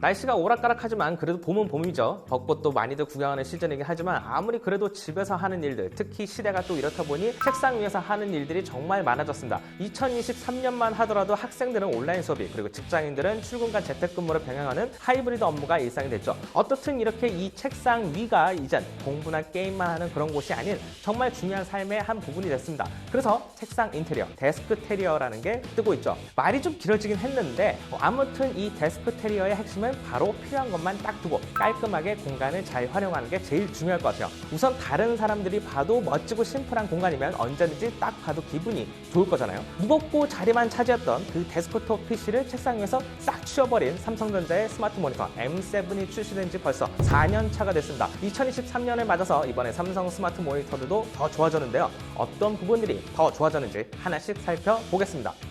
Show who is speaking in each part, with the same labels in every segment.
Speaker 1: 날씨가 오락가락하지만 그래도 봄은 봄이죠. 벚꽃도 많이들 구경하는 시즌이긴 하지만 아무리 그래도 집에서 하는 일들, 특히 시대가 또 이렇다 보니 책상 위에서 하는 일들이 정말 많아졌습니다. 2023년만 하더라도 학생들은 온라인 수업이 그리고 직장인들은 출근과 재택근무를 병행하는 하이브리드 업무가 일상이 됐죠. 어떻든 이렇게 이 책상 위가 이젠 공부나 게임만 하는 그런 곳이 아닌 정말 중요한 삶의 한 부분이 됐습니다. 그래서 책상 인테리어, 데스크 테리어라는 게 뜨고 있죠. 말이 좀 길어지긴 했는데 뭐 아무튼 이 데스크 테리어의 핵심은 바로 필요한 것만 딱 두고 깔끔하게 공간을 잘 활용하는 게 제일 중요할 것 같아요. 우선 다른 사람들이 봐도 멋지고 심플한 공간이면 언제든지 딱 봐도 기분이 좋을 거잖아요. 무겁고 자리만 차지했던 그 데스크톱 PC를 책상 위에서 싹 치워버린 삼성전자의 스마트 모니터 M7이 출시된 지 벌써 4년 차가 됐습니다. 2023년을 맞아서 이번에 삼성 스마트 모니터들도 더 좋아졌는데요. 어떤 부분들이 더 좋아졌는지 하나씩 살펴보겠습니다.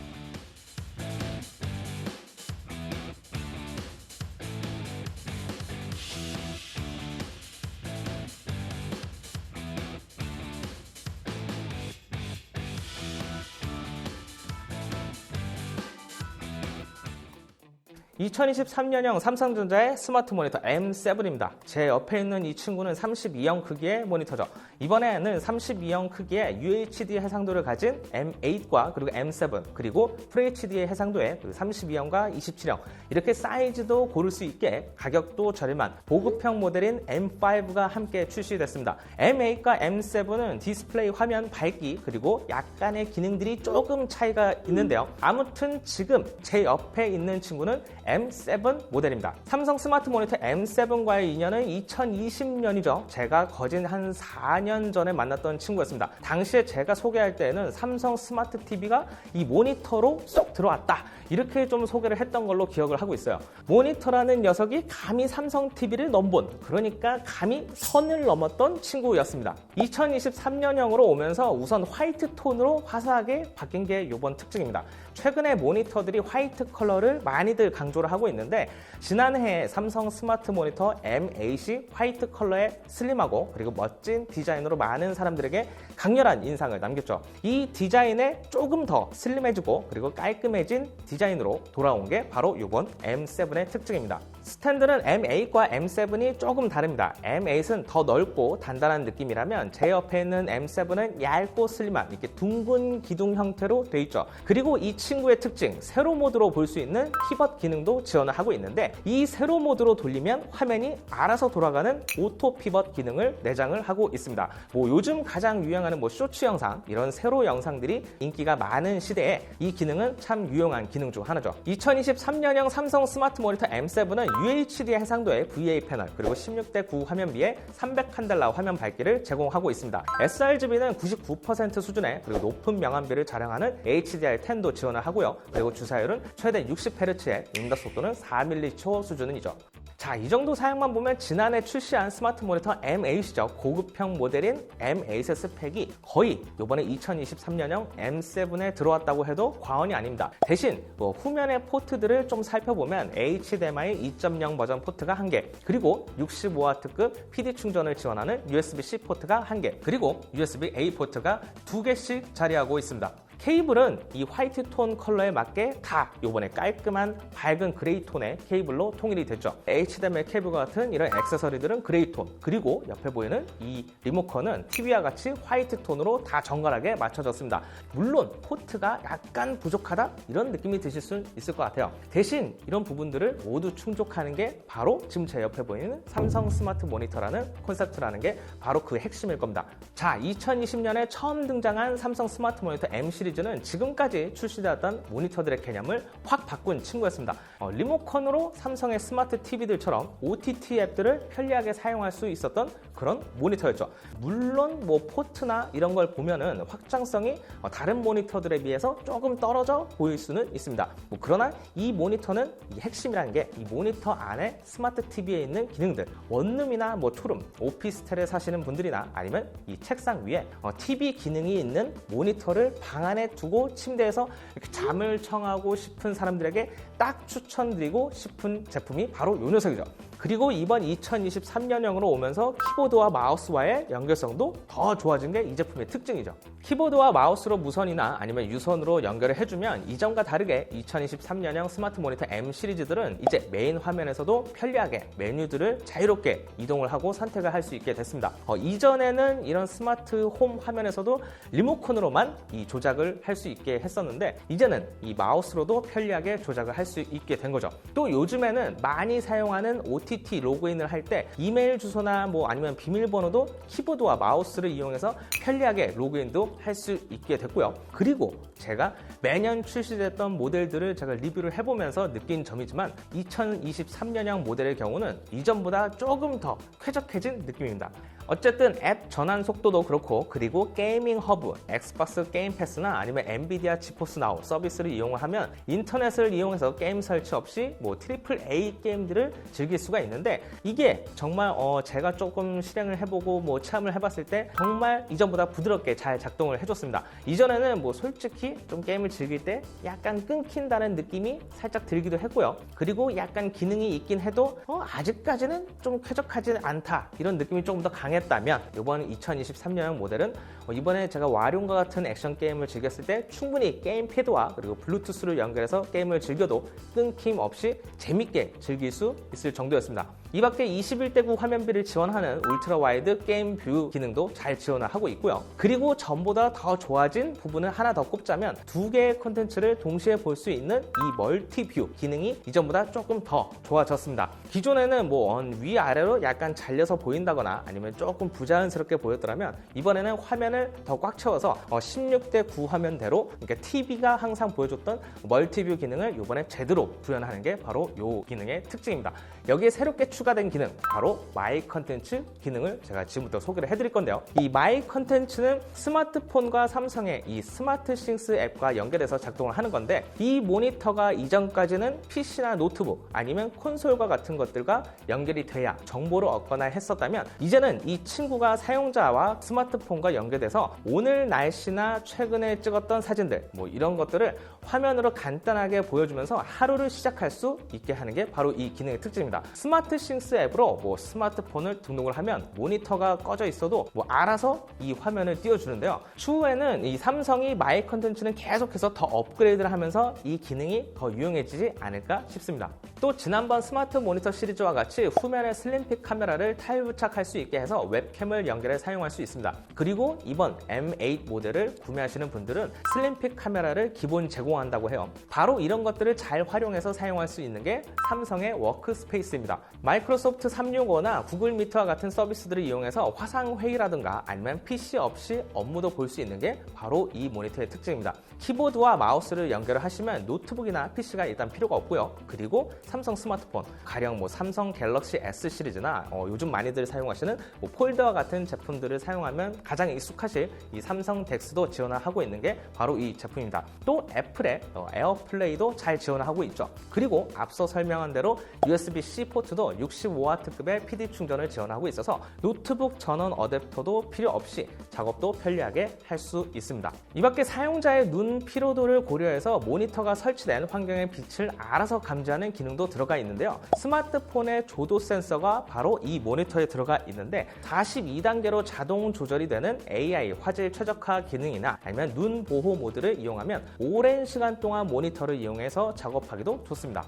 Speaker 1: 2023년형 삼성전자의 스마트 모니터 M7입니다. 제 옆에 있는 이 친구는 32형 크기의 모니터죠. 이번에는 32형 크기의 UHD 해상도를 가진 M8과 그리고 M7 그리고 FHD의 해상도의 32형과 27형 이렇게 사이즈도 고를 수 있게 가격도 저렴한 보급형 모델인 M5가 함께 출시됐습니다. M8과 M7은 디스플레이 화면 밝기 그리고 약간의 기능들이 조금 차이가 있는데요. 아무튼 지금 제 옆에 있는 친구는 M7 모델입니다. 삼성 스마트 모니터 M7과의 인연은 2020년이죠. 제가 거진 한 4년 전에 만났던 친구였습니다. 당시에 제가 소개할 때는 삼성 스마트 TV가 이 모니터로 쏙 들어왔다. 이렇게 좀 소개를 했던 걸로 기억을 하고 있어요. 모니터라는 녀석이 감히 삼성 TV를 넘본, 그러니까 감히 선을 넘었던 친구였습니다. 2023년형으로 오면서 우선 화이트 톤으로 화사하게 바뀐 게 이번 특징입니다. 최근에 모니터들이 화이트 컬러를 많이들 강조 를 하고 있는데 지난해 삼성 스마트 모니터 M8이 화이트 컬러의 슬림하고 그리고 멋진 디자인으로 많은 사람들에게 강렬한 인상을 남겼죠. 이 디자인에 조금 더 슬림해지고 그리고 깔끔해진 디자인으로 돌아온 게 바로 이번 M7의 특징입니다. 스탠드는 M8과 M7이 조금 다릅니다. M8은 더 넓고 단단한 느낌이라면 제 옆에 있는 M7은 얇고 슬림한 이렇게 둥근 기둥 형태로 되어 있죠. 그리고 이 친구의 특징, 세로 모드로 볼 수 있는 키벗 기능도 지원을 하고 있는데 이 세로 모드로 돌리면 화면이 알아서 돌아가는 오토 피벗 기능을 내장을 하고 있습니다. 뭐 요즘 가장 유행하는 뭐 쇼츠 영상 이런 세로 영상들이 인기가 많은 시대에 이 기능은 참 유용한 기능 중 하나죠. 2023년형 삼성 스마트 모니터 M7은 UHD 해상도의 VA 패널 그리고 16대 9 화면비에 300칸델라 화면 밝기를 제공하고 있습니다. sRGB는 99% 수준의 그리고 높은 명암비를 자랑하는 HDR10도 지원을 하고요. 그리고 주사율은 최대 60Hz의 응답 속도는 4m초 수준이죠. 자, 이 정도 사양만 보면 지난해 출시한 스마트 모니터 M8이죠. 고급형 모델인 M8의 스펙이 거의 이번에 2023년형 M7에 들어왔다고 해도 과언이 아닙니다. 대신 뭐 후면의 포트들을 좀 살펴보면 HDMI 2.0 버전 포트가 1개, 그리고 65W급 PD 충전을 지원하는 USB-C 포트가 1개, 그리고 USB-A 포트가 2개씩 자리하고 있습니다. 케이블은 이 화이트 톤 컬러에 맞게 다 요번에 깔끔한 밝은 그레이 톤의 케이블로 통일이 됐죠. HDMI 케이블과 같은 이런 액세서리들은 그레이 톤, 그리고 옆에 보이는 이 리모컨은 TV와 같이 화이트 톤으로 다 정갈하게 맞춰졌습니다. 물론 포트가 약간 부족하다 이런 느낌이 드실 수 있을 것 같아요. 대신 이런 부분들을 모두 충족하는 게 바로 지금 제 옆에 보이는 삼성 스마트 모니터라는 콘셉트라는 게 바로 그 핵심일 겁니다. 자, 2020년에 처음 등장한 삼성 스마트 모니터 M 시리즈 시리즈는 지금까지 출시되었던 모니터들의 개념을 확 바꾼 친구였습니다. 어, 리모컨으로 삼성의 스마트 TV들처럼 OTT 앱들을 편리하게 사용할 수 있었던 그런 모니터였죠. 물론 뭐 포트나 이런 걸 보면은 확장성이 어, 다른 모니터들에 비해서 조금 떨어져 보일 수는 있습니다. 뭐 그러나 이 모니터는 이 핵심이라는 게 이 모니터 안에 스마트 TV에 있는 기능들 원룸이나 뭐 투룸 오피스텔에 사시는 분들이나 아니면 이 책상 위에 어, TV 기능이 있는 모니터를 방 안에 안에 두고 침대에서 이렇게 잠을 청하고 싶은 사람들에게 딱 추천드리고 싶은 제품이 바로 이 녀석이죠. 그리고 이번 2023년형으로 오면서 키보드와 마우스와의 연결성도 더 좋아진 게 이 제품의 특징이죠. 키보드와 마우스로 무선이나 아니면 유선으로 연결을 해주면 이전과 다르게 2023년형 스마트 모니터 M 시리즈들은 이제 메인 화면에서도 편리하게 메뉴들을 자유롭게 이동을 하고 선택을 할 수 있게 됐습니다. 어, 이전에는 이런 스마트 홈 화면에서도 리모컨으로만 이 조작을 할 수 있게 했었는데 이제는 이 마우스로도 편리하게 조작을 할 수 있게 된 거죠. 또 요즘에는 많이 사용하는 OTT 로그인을 할 때 이메일 주소나 뭐 아니면 비밀번호도 키보드와 마우스를 이용해서 편리하게 로그인도 할 수 있게 됐고요. 그리고 제가 매년 출시됐던 모델들을 제가 리뷰를 해보면서 느낀 점이지만 2023년형 모델의 경우는 이전보다 조금 더 쾌적해진 느낌입니다. 어쨌든 앱 전환 속도도 그렇고 그리고 게이밍 허브, 엑스박스 게임 패스나 아니면 엔비디아 지포스 나우 서비스를 이용하면 인터넷을 이용해서 게임 설치 없이 뭐 트리플 A 게임들을 즐길 수가 있는데 이게 정말 어 제가 조금 실행을 해보고 뭐 체험을 해봤을 때 정말 이전보다 부드럽게 잘 작동을 해줬습니다. 이전에는 뭐 솔직히 좀 게임을 즐길 때 약간 끊긴다는 느낌이 살짝 들기도 했고요. 그리고 약간 기능이 있긴 해도 어 아직까지는 좀 쾌적하지 않다 이런 느낌이 조금 더 강 했. 했다면 이번 2023년 모델은 어, 이번에 제가 와룡과 같은 액션 게임을 즐겼을 때 충분히 게임 패드와 그리고 블루투스를 연결해서 게임을 즐겨도 끊김 없이 재밌게 즐길 수 있을 정도였습니다. 이 밖에 21대9 화면비를 지원하는 울트라 와이드 게임 뷰 기능도 잘 지원을 하고 있고요. 그리고 전보다 더 좋아진 부분을 하나 더 꼽자면 두 개의 콘텐츠를 동시에 볼 수 있는 이 멀티 뷰 기능이 이전보다 조금 더 좋아졌습니다. 기존에는 뭐 위아래로 약간 잘려서 보인다거나 아니면 조금 부자연스럽게 보였더라면 이번에는 화면을 더 꽉 채워서 16대 9 화면대로 그러니까 TV가 항상 보여줬던 멀티뷰 기능을 이번에 제대로 구현하는 게 바로 이 기능의 특징입니다. 여기에 새롭게 추가된 기능 바로 마이 컨텐츠 기능을 제가 지금부터 소개를 해드릴 건데요. 이 마이 컨텐츠는 스마트폰과 삼성의 이 스마트 싱스 앱과 연결해서 작동을 하는 건데 이 모니터가 이전까지는 PC나 노트북 아니면 콘솔과 같은 것들과 연결이 돼야 정보를 얻거나 했었다면 이제는 이 친구가 사용자와 스마트폰과 연결돼서 오늘 날씨나 최근에 찍었던 사진들 뭐 이런 것들을 화면으로 간단하게 보여주면서 하루를 시작할 수 있게 하는 게 바로 이 기능의 특징입니다. 스마트 싱스 앱으로 뭐 스마트폰을 등록을 하면 모니터가 꺼져 있어도 뭐 알아서 이 화면을 띄워주는데요. 추후에는 이 삼성이 마이 컨텐츠는 계속해서 더 업그레이드를 하면서 이 기능이 더 유용해지지 않을까 싶습니다. 또 지난번 스마트 모니터 시리즈와 같이 후면에 슬림픽 카메라를 탈부착할 수 있게 해서 웹캠을 연결해 사용할 수 있습니다. 그리고 이번 M8 모델을 구매하시는 분들은 슬림픽 카메라를 기본 제공한다고 해요. 바로 이런 것들을 잘 활용해서 사용할 수 있는 게 삼성의 워크스페이스입니다. 마이크로소프트 365나 구글 미트와 같은 서비스들을 이용해서 화상 회의라든가 아니면 PC 없이 업무도 볼 수 있는 게 바로 이 모니터의 특징입니다. 키보드와 마우스를 연결을 하시면 노트북이나 PC가 일단 필요가 없고요. 그리고 삼성 스마트폰, 가령 뭐 삼성 갤럭시 S 시리즈나 어, 요즘 많이들 사용하시는 뭐 폴더와 같은 제품들을 사용하면 가장 익숙하실 이 삼성 덱스도 지원을 하고 있는 게 바로 이 제품입니다. 또 애플의 어, 에어플레이도 잘 지원을 하고 있죠. 그리고 앞서 설명한 대로 USB-C 포트도 65W급의 PD 충전을 지원하고 있어서 노트북 전원 어댑터도 필요 없이 작업도 편리하게 할 수 있습니다. 이 밖에 사용자의 눈 피로도를 고려해서 모니터가 설치된 환경의 빛을 알아서 감지하는 기능도 들어가 있는데요. 스마트폰의 조도 센서가 바로 이 모니터에 들어가 있는데 42단계로 자동 조절이 되는 AI 화질 최적화 기능이나 아니면 눈 보호 모드를 이용하면 오랜 시간 동안 모니터를 이용해서 작업하기도 좋습니다.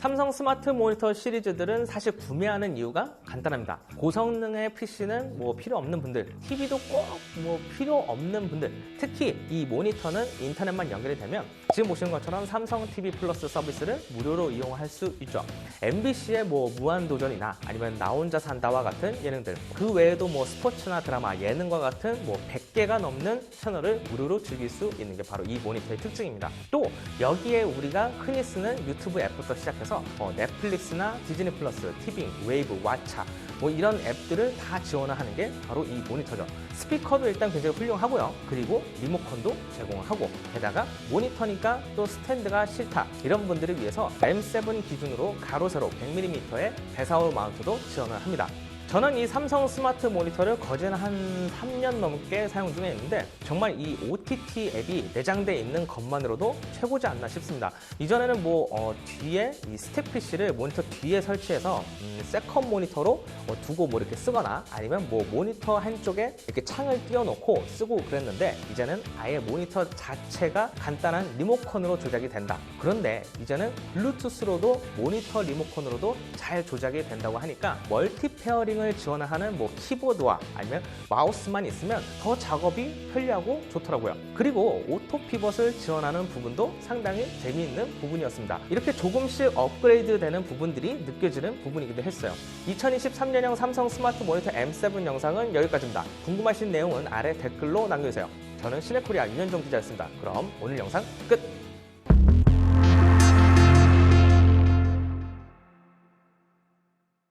Speaker 1: 삼성 스마트 모니터 시리즈들은 사실 구매하는 이유가 간단합니다. 고성능의 PC는 뭐 필요 없는 분들, TV도 꼭 뭐 필요 없는 분들, 특히 이 모니터는 인터넷만 연결이 되면 지금 보시는 것처럼 삼성 TV 플러스 서비스를 무료로 이용할 수 있죠. MBC의 뭐 무한도전이나 아니면 나 혼자 산다와 같은 예능들, 그 외에도 뭐 스포츠나 드라마, 예능과 같은 뭐 100개가 넘는 채널을 무료로 즐길 수 있는 게 바로 이 모니터의 특징입니다. 또 여기에 우리가 흔히 쓰는 유튜브 앱부터 시작해서 어, 넷플릭스나 디즈니 플러스, 티빙, 웨이브, 왓챠 뭐 이런 앱들을 다 지원을 하는 게 바로 이 모니터죠. 스피커도 일단 굉장히 훌륭하고요. 그리고 리모컨도 제공을 하고 게다가 모니터니까 또 스탠드가 싫다 이런 분들을 위해서 M7 기준으로 가로 세로 100mm의 배사올 마운트도 지원을 합니다. 저는 이 삼성 스마트 모니터를 거진 한 3년 넘게 사용 중에 있는데 정말 이 OTT 앱이 내장되어 있는 것만으로도 최고지 않나 싶습니다. 이전에는 뭐 어, 뒤에 이 스택 PC를 모니터 뒤에 설치해서 음, 세컨 모니터로 어, 두고 뭐 이렇게 쓰거나 아니면 뭐 모니터 한쪽에 이렇게 창을 띄워놓고 쓰고 그랬는데 이제는 아예 모니터 자체가 간단한 리모컨으로 조작이 된다. 그런데 이제는 블루투스로도 모니터 리모컨으로도 잘 조작이 된다고 하니까 멀티 페어링 을 지원하는 뭐 키보드와 아니면 마우스만 있으면 더 작업이 편리하고 좋더라고요. 그리고 오토 피벗을 지원하는 부분도 상당히 재미있는 부분이었습니다. 이렇게 조금씩 업그레이드 되는 부분들이 느껴지는 부분이기도 했어요. 2023년형 삼성 스마트 모니터 M7 영상은 여기까지입니다. 궁금하신 내용은 아래 댓글로 남겨주세요. 저는 시네코리아 윤현종 기자였습니다. 그럼 오늘 영상 끝!